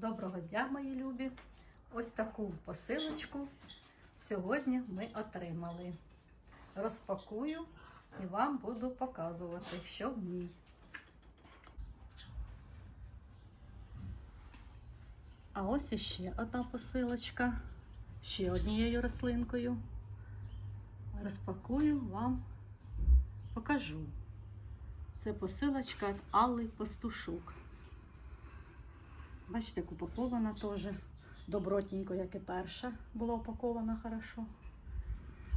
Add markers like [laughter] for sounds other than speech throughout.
Доброго дня, мої любі! Ось таку посилочку сьогодні ми отримали. Розпакую і вам буду показувати, що в ній. А ось іще одна посилочка, ще однією рослинкою. Розпакую вам, покажу. Це посилочка від Алли Пастушук. Бачите, як упакована теж добротненько, як і перша була упакована хорошо.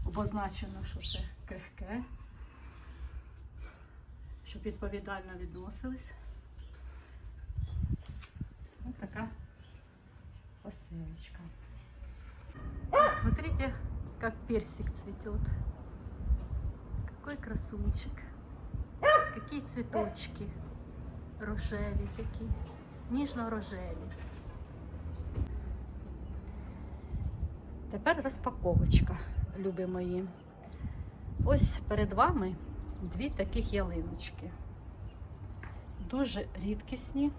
Обозначено, що це крихке, щоб відповідально відносились. Ось така посилочка. Смотрите, как персик цветет. Какой красунчик. Какие цветочки. Рожеві такі. Ніжно-рожеві. Тепер розпаковочка, любі мої. Ось перед вами дві таких ялиночки. Дуже рідкісні.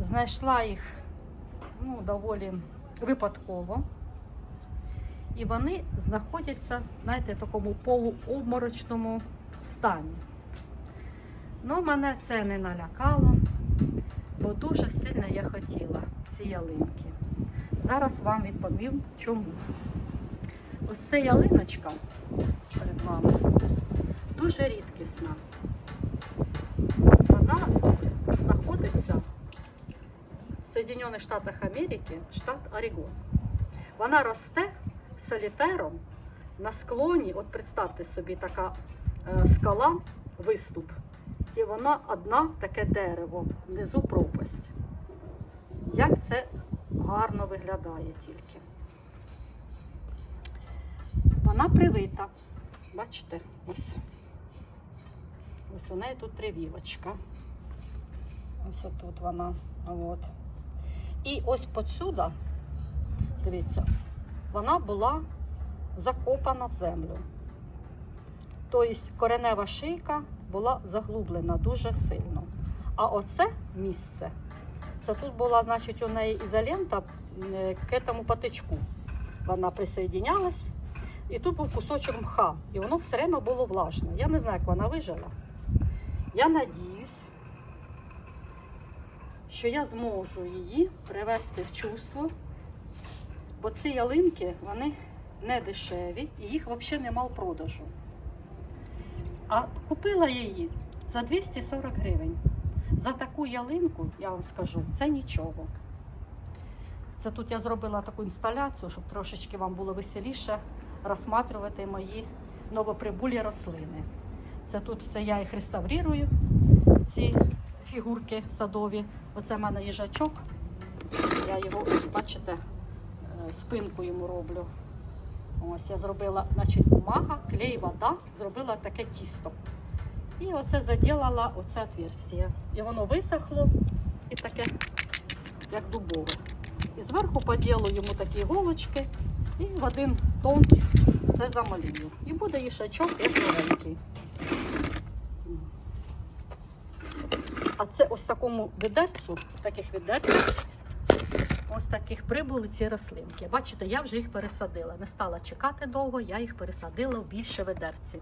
Знайшла їх ну, доволі випадково. І вони знаходяться, знаєте, в такому полуобморочному стані. Ну, мене це не налякало, бо дуже сильно я хотіла ці ялинки. Зараз вам відповім, чому. Ця ялиночка перед вами дуже рідкісна. Вона знаходиться в Соединених Штатах Америки, штат Орегон. Вона росте солітером на склоні. От представте собі така е, скала, виступ. І вона одна таке дерево, внизу пропасть. Як це гарно виглядає тільки. Вона привита. Бачите, ось. Ось у неї тут привівочка. Ось отут вона. От. І ось посюда, дивіться, вона була закопана в землю. Тобто коренева шийка була заглублена дуже сильно. А оце місце, це тут була, значить, у неї ізолента е, к этому патичку. Вона присоєдинялась, і тут був кусочок мха, і воно все время було влажне. Я не знаю, як вона вижила. Я надіюсь, що я зможу її привести в чувство, бо ці ялинки, вони не дешеві, і їх взагалі нема в продажу. А купила її за 240 гривень. За таку ялинку, я вам скажу, це нічого. Це тут я зробила таку інсталяцію, щоб трошечки вам було веселіше розсматривати мої новоприбулі рослини. Це тут це я їх реставрую, ці фігурки садові. Оце в мене їжачок. Я його, бачите, е, спинку йому роблю. Ось я зробила, значить, бумага, клей, вода, зробила таке тісто. І оце заділала оце отверстие. І воно висохло і таке, як дубове. І зверху поділу йому такі іголочки і в один тон це замалюю. І буде їшачок як новенький. А це ось такому відерцю, таких відерцях, ось таких прибули ці рослинки. Бачите, я вже їх пересадила. Не стала чекати довго, я їх пересадила в більше ведерці.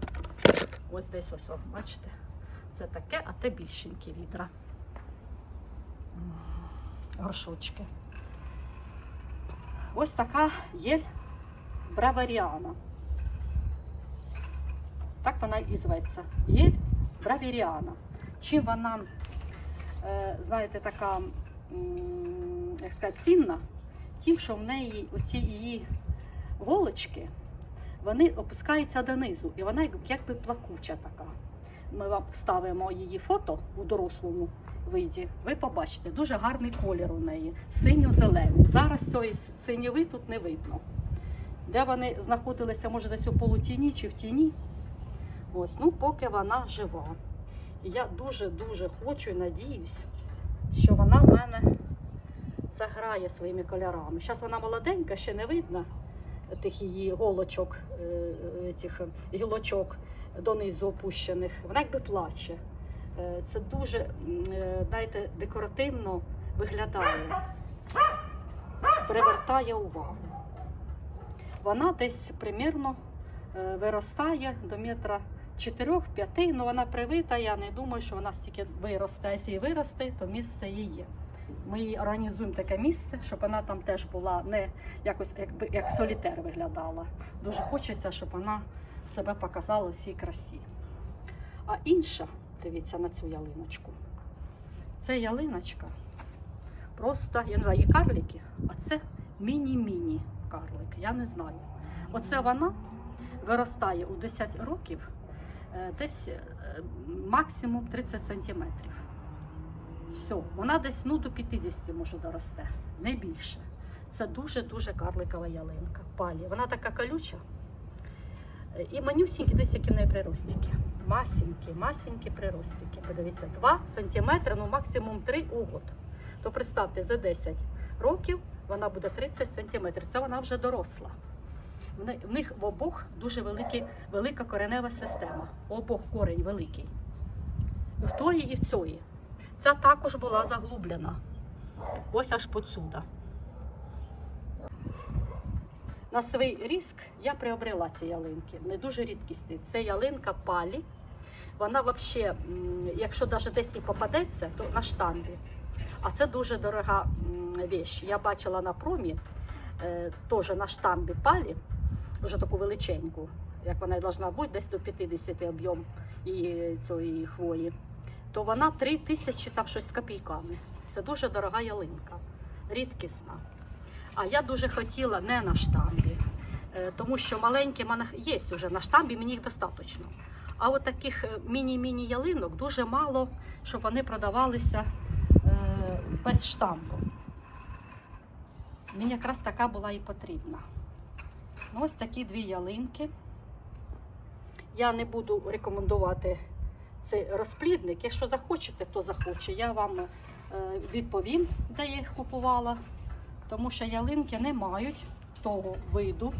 Ось десь ось, о, бачите? Це таке, а те більшенькі відра. Горшочки. Ось така єль браваріана. Так вона і зветься. Єль браваріана. Чим вона, е, знаєте, така, як сказати, цінна, тим, що в неї оці її голочки, вони опускаються донизу, і вона як- якби плакуча така. Ми вам вставимо її фото у дорослому виді. Ви побачите, дуже гарний колір у неї, синьо-зелений. Зараз цієї синєви тут не видно. Де вони знаходилися, може, десь у полутіні чи в тіні. Ось, ну, поки вона жива. І я дуже-дуже хочу і надіюсь, що вона в мене заграє своїми кольорами. Зараз вона молоденька, ще не видно тих її голочок, е, е, тих гілочок донизу опущених. Вона якби плаче. Е, Це дуже, е, знаєте, декоративно виглядає, привертає увагу. Вона десь примірно е, виростає до метра 4-5, але вона привита. Я не думаю, що вона стільки виросте. А Якщо і виросте, то місце її. Ми їй організуємо таке місце, щоб вона там теж була не якось якби як солітер виглядала. Дуже хочеться, щоб вона себе показала всій красі. А інша, дивіться на цю ялиночку. Це ялиночка. Просто, я не знаю, є карлики, а це міні-міні карлик. Я не знаю. Оце вона виростає у 10 років е, десь е, максимум 30 сантиметрів. Все, вона десь ну, до 50 може доросте, не більше. Це дуже-дуже карликова ялинка. Палі. Вона така колюча. І манюсінькі, десь які в неї приростики. Масенькі, масенькі приростики. Подивіться, 2 сантиметри, ну максимум 3 у год. То представте, за 10 років вона буде 30 сантиметрів. Це вона вже доросла. В них в обох дуже великі, велика коренева система. Обох корень великий. В тої і в цієї. Ця також була заглублена. Ось аж подсюда. На свій риск я приобрела ці ялинки. Не дуже рідкісні. Це ялинка палі. Вона взагалі, якщо навіть десь і попадеться, то на штамбі. А це дуже дорога віч. Я бачила на промі е, теж на штамбі палі, вже таку величеньку, як вона і должна бути, десь до 50 об'єм цієї хвої. То вона 3 тисячі там щось з копійками. Це дуже дорога ялинка, рідкісна. А я дуже хотіла не на штамбі, е, тому що маленькі мене є вже на штамбі, мені їх достатньо. А от таких е, міні-міні ялинок дуже мало, щоб вони продавалися е, без штампу. Мені якраз така була і потрібна. Ну, ось такі дві ялинки. Я не буду рекомендувати цей розплідник. Якщо захочете, хто захоче, я вам е, відповім, де я їх купувала. Тому що ялинки не мають того виду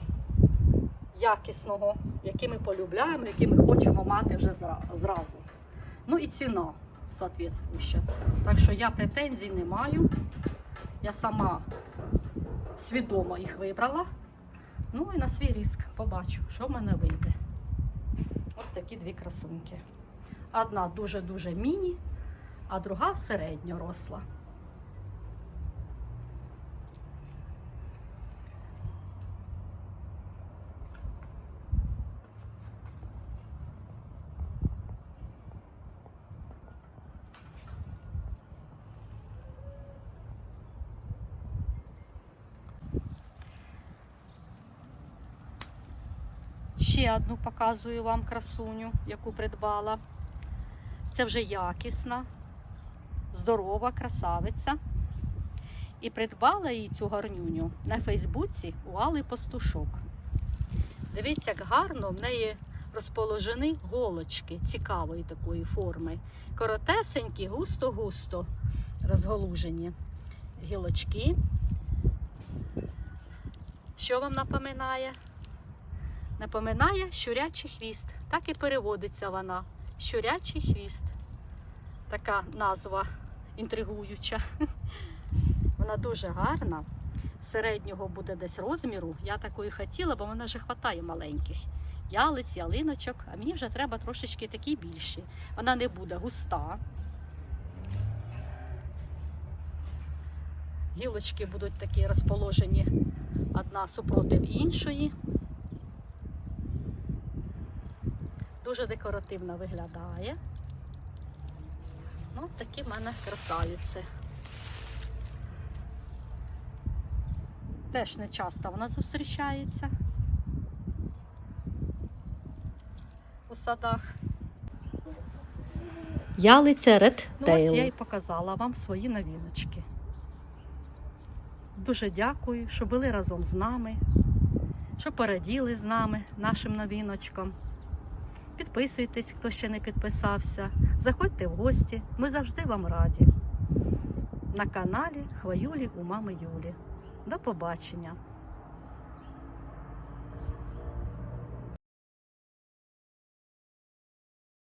якісного, який ми полюбляємо, який ми хочемо мати вже зразу. Ну і ціна соответствующа. Так що я претензій не маю. Я сама свідомо їх вибрала. Ну і на свій риск побачу, що в мене вийде. Ось такі дві красунки. Одна дуже-дуже міні, а друга середньоросла. Ще одну показую вам красуню, яку придбала. Це вже якісна, здорова красавиця. І придбала її цю гарнюню на Фейсбуці у Али Пастушок. Дивіться, як гарно в неї розположені голочки цікавої такої форми. Коротесенькі, густо-густо розголужені гілочки. Що вам напоминає? Напоминає щурячий хвіст. Так і переводиться вона. Щурячий хвіст. Така назва інтригуюча. [laughs] Вона дуже гарна. Середнього буде десь розміру. Я такої хотіла, бо вона вже хватає маленьких. Ялиць, ялиночок, а мені вже треба трошечки такі більші. Вона не буде густа. Гілочки будуть такі розположені одна супротив іншої. Дуже декоративно виглядає. Ну, такі в мене красавиці. Теж не часто вона зустрічається у садах. Ялиця Red Ну, ось я і показала вам свої новиночки. Дуже дякую, що були разом з нами, що пораділи з нами нашим новиночкам. Підписуйтесь, хто ще не підписався. Заходьте в гості, ми завжди вам раді. На каналі Хваюлі у мами Юлі. До побачення!